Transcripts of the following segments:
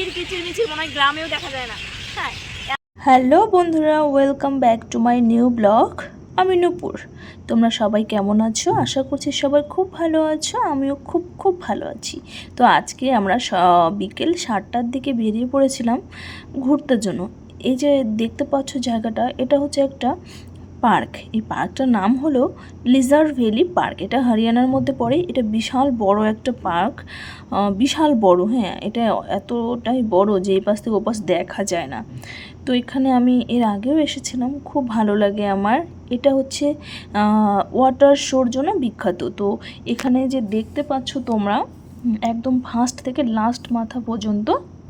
পাখির মনে হয় গ্রামেও দেখা যায় না। হ্যাঁ। হ্যালো বন্ধুরা welcome back to my new blog আমি নূপুর। তোমরা সবাই কেমন আছো? আশা করছি সবাই খুব ভালো আছো, আমিও খুব খুব ভালো আছি। তো আজকে আমরা বিকেল সাতটার দিকে বেরিয়ে পড়েছিলাম ঘুরতে জন্য। এই যে দেখতে পাচ্ছ জায়গাটা, এটা হচ্ছে একটা পার্ক। এই পার্কটার নাম হলো লিজার ভ্যালি পার্ক। এটা হরিয়ানার মধ্যে পড়ে। এটা বিশাল বড় একটা পার্ক। বিশাল বড় হ্যাঁ। এটা এতটাই বড় যে এই পাশ থেকে ও পাশ দেখা যায় না। তো এখানে আমি এর আগেও এসেছিলাম। খুব ভালো লাগে আমার। এটা হচ্ছে ওয়াটার শোর জন্য বিখ্যাত। তো এখানে যে দেখতে পাচ্ছ তোমরা একদম ফার্স্ট থেকে লাস্ট মাথা পর্যন্ত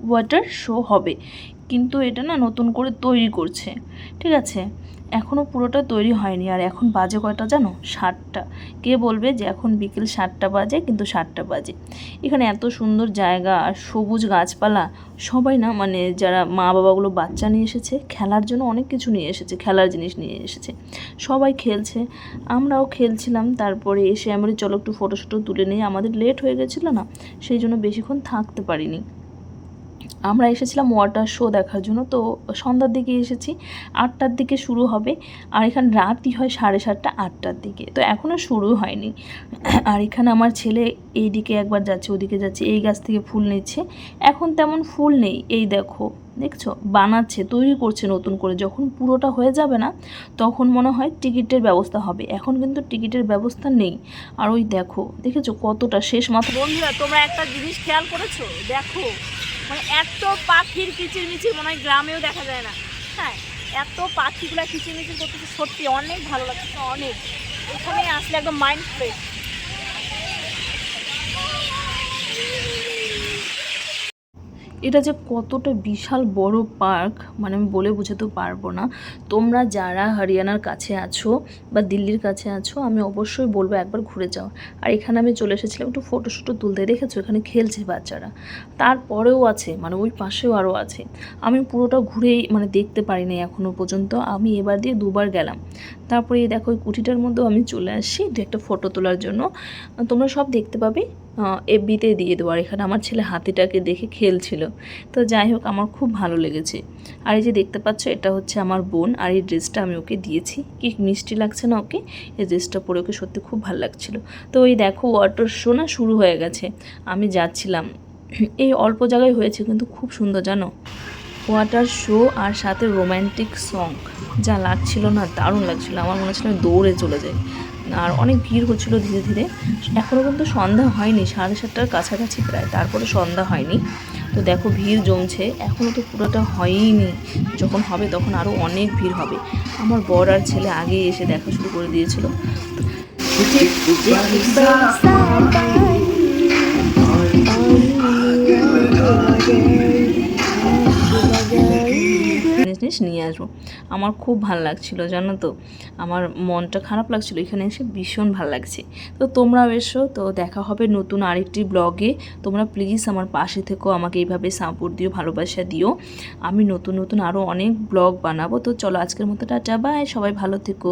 ওয়াটার শো হবে। কিন্তু এটা না নতুন করে তৈরি করছে। ঠিক আছে? এখনও পুরোটা তৈরি হয়নি। আর এখন বাজে কয়টা জানো? সাতটা। কে বলবে যে এখন বিকেল সাতটা বাজে, কিন্তু সাতটা বাজে। এখানে এত সুন্দর জায়গা আর সবুজ গাছপালা। সবাই না মানে যারা মা বাবাগুলো বাচ্চা নিয়ে এসেছে, খেলার জন্য অনেক কিছু নিয়ে এসেছে, খেলার জিনিস নিয়ে এসেছে। সবাই খেলছে। আমরাও খেলছিলাম। তারপরে এসে আমরা চলো একটু ফটো শটো তুলে নিয়ে আমাদের লেট হয়ে গেছিল না। সেই জন্য বেশিক্ষণ থাকতে পারিনি। আমরা এসেছিলাম ওয়াটার শো দেখার জন্য, তো সন্ধ্যার দিকে এসেছি, আটটার দিকে শুরু হবে, আর এখানে রাতই হয় সাড়ে সাতটা, আটটার দিকে, তো এখনও শুরু হয়নি। আর এখানে আমার ছেলে এই দিকে একবার যাচ্ছে, ওদিকে যাচ্ছে, এই গাছ থেকে ফুল নিচ্ছে, এখন তেমন ফুল নেই, এই দেখো, দেখছ? বানাচ্ছে, তৈরি করছে নতুন করে, যখন পুরোটা হয়ে যাবে না, তখন মনে হয় টিকিটের ব্যবস্থা হবে, এখন কিন্তু টিকিটের ব্যবস্থা নেই। আর ওই দেখো, দেখেছ কতটা শেষ মাথা? বন্ধুরা, তোমরা একটা জিনিস খেয়াল করেছ? দেখো মানে এত পাখির কিচিরমিচির মনে হয় গ্রামেও দেখা যায় না। হ্যাঁ এত পাখিগুলা কিচিরমিচির করতেছে, সত্যি অনেক ভালো লাগছে অনেক। এখানে আসলে একদম মাইন্ড ফ্রেশ এটা যে কতটা বিশাল বড় পার্ক মানে আমি বলে বোঝাতে পারব না। তোমরা যারা হরিয়ানার কাছে আছো বা দিল্লির কাছে আছো, আমি অবশ্যই বলব একবার ঘুরে যাও। আর এখানে আমি চলে এসেছিলাম একটু ফটো শুটো তুলতে, দেখেছ? এখানে খেলছে বাচ্চারা। তারপরেও আছে মানে ওই পাশেও আরও আছে। আমি পুরোটা ঘুরেই মানে দেখতে পারিনি এখনও পর্যন্ত। আমি এবার দিয়ে দুবার গেলাম। তারপরে দেখো ওই কুঠিটার মধ্যেও আমি চলে আসছি দু একটা ফটো তোলার জন্য। তোমরা সব দেখতে পাবে। এফবিতে দিয়ে দেবো। আর এখানে আমার ছেলে হাতিটাকে দেখে খেলছিল। তো যাই হোক, আমার খুব ভালো লেগেছে। আর এই যে দেখতে পাচ্ছ, এটা হচ্ছে আমার বোন। আর এই ড্রেসটা আমি ওকে দিয়েছি। কি মিষ্টি লাগছে না ওকে? এই ড্রেসটা পরে ওকে সত্যি খুব ভালো লাগছিল। তো ওই দেখো ওয়াটার শো না শুরু হয়ে গেছে। আমি যাচ্ছিলাম। এই অল্প জায়গায় হয়েছে, কিন্তু খুব সুন্দর, জানো? ওয়াটার শো আর সাথে রোম্যান্টিক সং যা লাগছিল না, দারুণ লাগছিল। আমার মনে হচ্ছিল দৌড়ে চলে যাই। আর অনেক ভিড় হচ্ছিল ধীরে ধীরে। এখনও কিন্তু সন্ধ্যা হয়নি, সাড়ে সাতটার কাছাকাছি প্রায়। তারপরে সন্ধ্যা হয়নি। তো দেখো ভিড় জমছে। এখনও তো পুরোটা হয়ইনি যখন হবে তখন আরও অনেক ভিড় হবে। আমার বর আর ছেলে আগে এসে দেখা শুরু করে দিয়েছিল। জিনিস জিনিস নিয়ে আসব। আমার খুব ভালো লাগছিল, জানো তো? আমার মনটা খারাপ লাগছিল, এখানে এসে ভীষণ ভালো লাগছে। তো তোমরাও এসো, তো দেখা হবে নতুন আরেকটি ব্লগে। তোমরা প্লিজ আমার পাশে থেকো, আমাকে এইভাবে সাপোর্ট দিও, ভালোবাসা দিও। আমি নতুন নতুন আরও অনেক ব্লগ বানাবো। তো চলো আজকের মতো টাটা বাই সবাই ভালো থেকো।